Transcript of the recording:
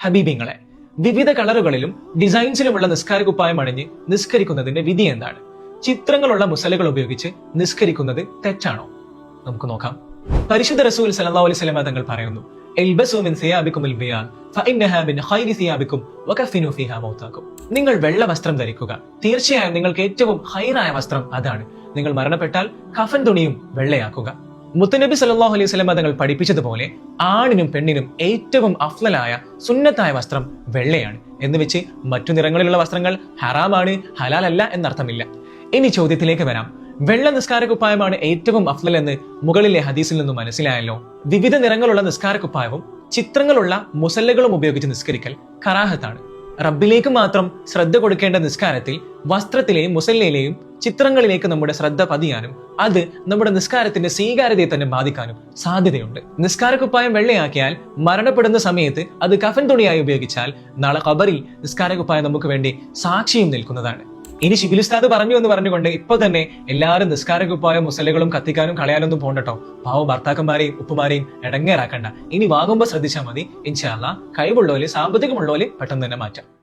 ഹബീബിങ്ങളെ. വിവിധ കളറുകളിലും ഡിസൈൻസിലുമുള്ള നിസ്കാര കുപ്പായം അണിഞ്ഞ് നിസ്കരിക്കുന്നതിന്റെ വിധി എന്താണ്? ചിത്രങ്ങളുള്ള മുസലകൾ ഉപയോഗിച്ച് നിസ്കരിക്കുന്നത് തെറ്റാണോ? നമുക്ക് നോക്കാം. പരിശുദ്ധ റസൂൽ സല്ലല്ലാഹു അലൈഹി വസല്ലം തങ്ങൾ പറയുന്നു. നിങ്ങൾ വെള്ള വസ്ത്രം ധരിക്കുക. തീർച്ചയായും നിങ്ങൾക്ക് ഏറ്റവും ഹൈറായ വസ്ത്രം അതാണ്. നിങ്ങൾ മരണപ്പെട്ടാൽ കഫൻ തുണിയും വെള്ളയാക്കുക. മുത്തനബി സല്ലല്ലാഹു അലൈഹി വസല്ലം തങ്ങൾ പഠിപ്പിച്ചതുപോലെ ആണിനും പെണ്ണിനും ഏറ്റവും അഫ്ലലായ സുന്നത്തായ വസ്ത്രം വെള്ളയാണ് എന്ന് വെച്ച് മറ്റു നിറങ്ങളിലുള്ള വസ്ത്രങ്ങൾ ഹറാമാണ് ഹലാലല്ല എന്നർത്ഥമില്ല. ഇനി ചോദ്യത്തിലേക്ക് വരാം. വെള്ള നിസ്കാര കുപ്പായമാണ് ഏറ്റവും അഫ്ലൽ എന്ന് മുകളിലെ ഹദീസിൽ നിന്നും മനസ്സിലായല്ലോ. വിവിധ നിറങ്ങളുള്ള നിസ്കാര കുപ്പായവും ചിത്രങ്ങളുള്ള മുസല്ലകളും ഉപയോഗിച്ച് നിസ്കരിക്കൽ കറാഹത്താണ്. റബ്ബിലേക്ക് മാത്രം ശ്രദ്ധ കൊടുക്കേണ്ട നിസ്കാരത്തിൽ വസ്ത്രത്തിലെയും മുസല്ലയിലെയും ചിത്രങ്ങളിലേക്ക് നമ്മുടെ ശ്രദ്ധ പതിയാനും അത് നമ്മുടെ നിസ്കാരത്തിന്റെ സ്വീകാര്യതയെ തന്നെ ബാധിക്കാനും സാധ്യതയുണ്ട്. നിസ്കാരക്കുപ്പായം വെള്ളയാക്കിയാൽ മരണപ്പെടുന്ന സമയത്ത് അത് കഫൻ തുണിയായി ഉപയോഗിച്ചാൽ നാളെ ഖബറിൽ നിസ്കാരക്കുപ്പായം നമുക്ക് വേണ്ടി സാക്ഷിയും നിൽക്കുന്നതാണ്. ഇനി ശിബിലുസ്താദ് പറഞ്ഞു എന്ന് പറഞ്ഞുകൊണ്ട് ഇപ്പൊ തന്നെ എല്ലാവരും നിസ്കാരക്കുപ്പായം മുസലകളും കത്തിക്കാനും കളയാനൊന്നും പോണ്ടട്ടോ പാവ ഭർത്താക്കന്മാരെയും ഉപ്പുമാരെയും ഇടങ്ങേറാക്കണ്ട ഇനി വാങ്ങുമ്പോൾ ശ്രദ്ധിച്ചാൽ മതി. ഇൻഷാല്ല കഴിവുള്ളവര് സാമ്പത്തികമുള്ളവര് പെട്ടെന്ന് തന്നെ മാറ്റാം.